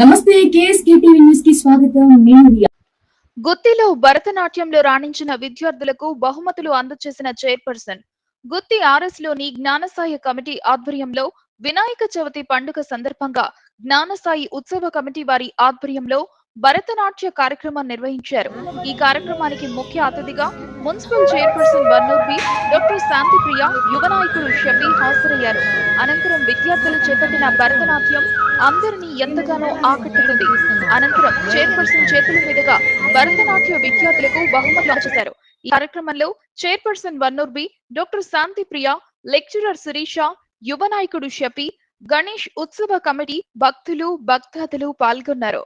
నమస్తే KSK TV న్యూస్కి స్వాగతం. నేను రియా. గుత్తిలో భరతనాట్యంలో రాణించిన విద్యార్థులకు బహుమతులు అందజేసిన చైర్పర్సన్. గుత్తి ఆర్ఎస్లోని జ్ఞానసాయి కమిటీ ఆధ్వర్యంలో వినాయక చవితి పండుగ సందర్భంగా జ్ఞానసాయి ఉత్సవ కమిటీ వారి ఆధ్వర్యంలో భరతనాట్య కార్యక్రమం నిర్వహించారు. ఈ కార్యక్రమానికి ముఖ్య అతిథిగా municipal chairperson Vannur B doctor Shantipriya యువ నాయకుడు షఫీ హాజరయ్యారు. అనంతరం విద్యార్థులు చేపట్టిన భరతనాట్యం అందరినీ ఎంతగానో ఆకట్టుకుంది. అనంతరం చైర్పర్సన్ చేతుల మీదుగా భరతనాట్య విద్యార్థులకు బహుమతులు అందజేశారు. ఈ కార్యక్రమంలో chairperson Vannur B doctor Shanti Priya lecturer Sirisha యువ నాయకుడు షఫీ గణేష్ ఉత్సవ కమిటీ భక్తులు భక్తాదులు పాల్గొన్నారు.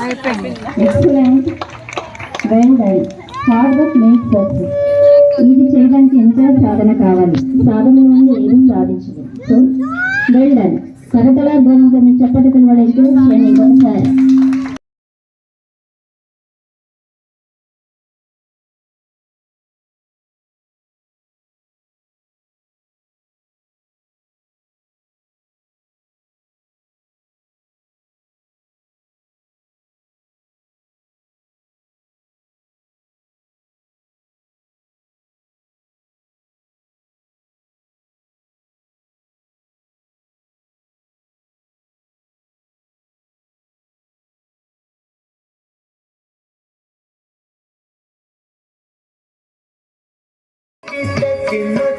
Excellent well done hard work success ఇది చేయడానికి ఎంతో సాధన కావాలి సాధన నుండి ఏదో సాధించదు సో వెల్ డన్ కరతల ధ్వనితో మీ చప్పటికల వాళ్ళ ఎంకరేజ్ the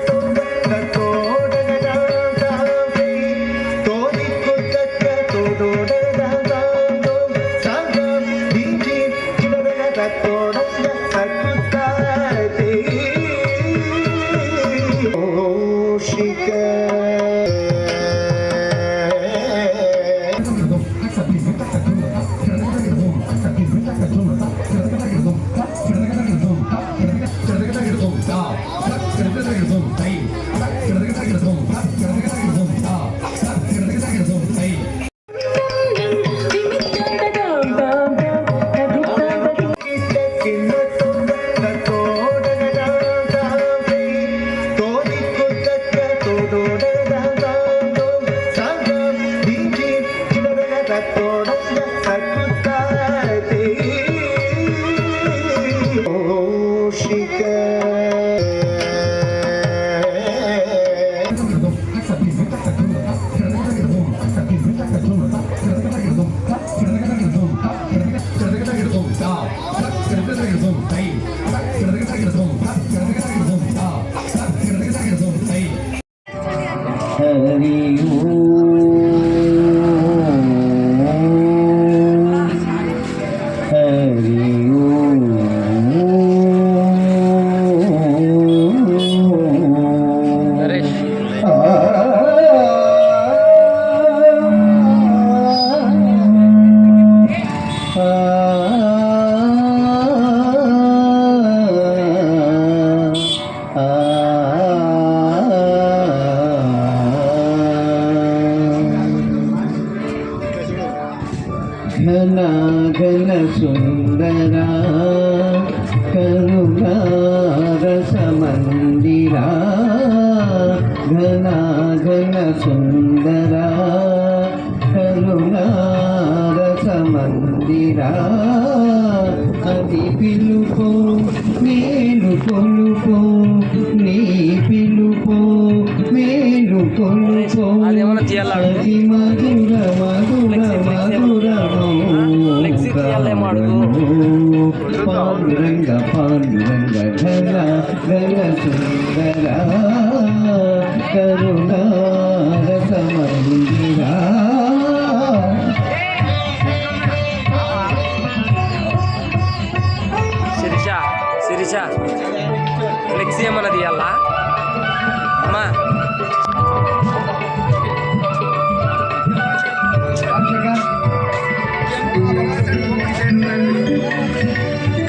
Uh...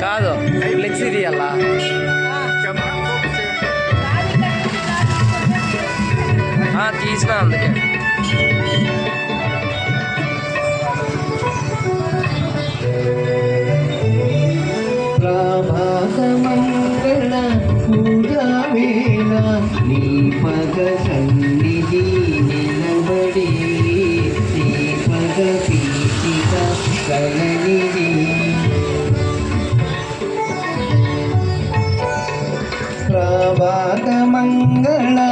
కాదు ఫ్లెక్సీ తీయాలా తీసిన అందుకే. ప్రభాతమంగళ పూజ వేళ నీ పగ வேளா